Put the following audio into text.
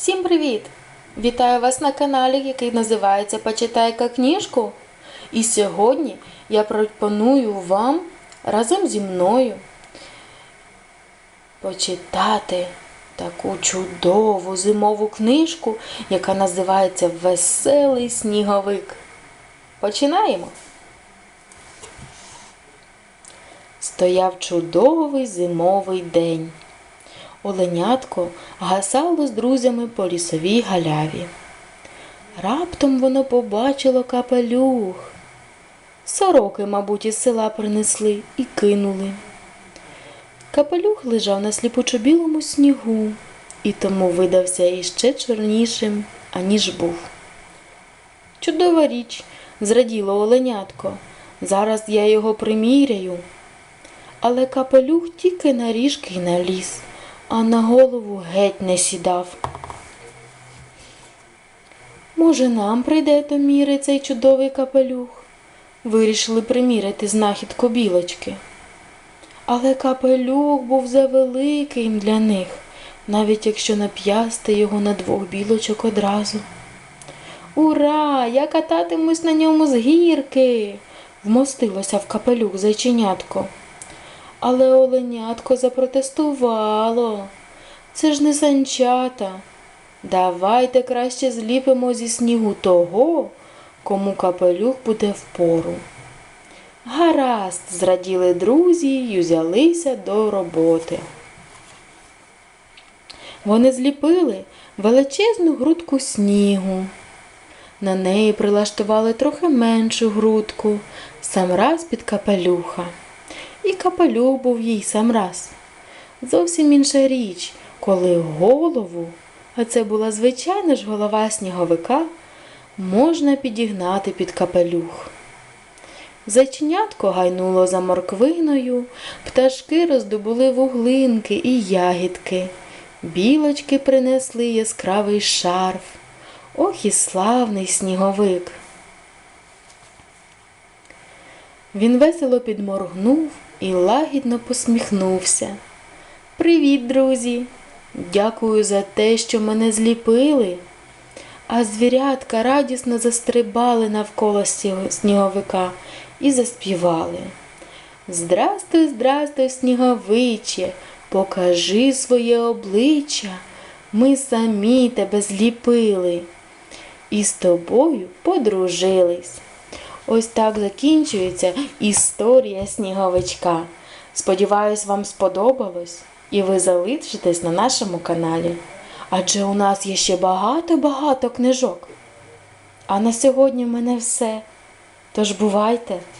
Всім привіт! Вітаю вас на каналі, який називається Почитай-ка книжку. І сьогодні я пропоную вам разом зі мною почитати таку чудову зимову книжку, яка називається Веселий сніговик. Починаємо! Стояв чудовий зимовий день. Оленятко гасало з друзями по лісовій галяві. Раптом воно побачило капелюх. Сороки, мабуть, із села принесли і кинули. Капелюх лежав на сліпучо-білому снігу і тому видався іще чорнішим, аніж був. Чудова річ, зраділо оленятко. Зараз я його приміряю. Але капелюх тільки на ріжки й наліз, а на голову геть не сідав. Може, нам прийде до міри цей чудовий капелюх? Вирішили приміряти знахідку білочки. Але капелюх був завеликим для них, навіть якщо нап'ясти його на двох білочок одразу. Ура! Я кататимусь на ньому з гірки, вмостилося в капелюх зайченятко. Але оленятко запротестувало. Це ж не санчата. Давайте краще зліпимо зі снігу того, кому капелюх буде впору. Гаразд, зраділи друзі й узялися до роботи. Вони зліпили величезну грудку снігу. На неї прилаштували трохи меншу грудку, сам раз під капелюха. І капелюх був їй сам раз. Зовсім інша річ, коли голову, а це була звичайна ж голова сніговика, можна підігнати під капелюх. Зайченятко гайнуло за морквиною, пташки роздобули вуглинки і ягідки, білочки принесли яскравий шарф. Ох і славний сніговик. Він весело підморгнув і лагідно посміхнувся. Привіт, друзі! Дякую за те, що мене зліпили. А звірятка радісно застрибали навколо сніговика і заспівали. Здрастуй, здрастуй, сніговиче, покажи своє обличчя. Ми самі тебе зліпили і з тобою подружились. Ось так закінчується історія сніговичка. Сподіваюсь, вам сподобалось і ви залишитесь на нашому каналі. Адже у нас є ще багато-багато книжок. А на сьогодні в мене все. Тож бувайте!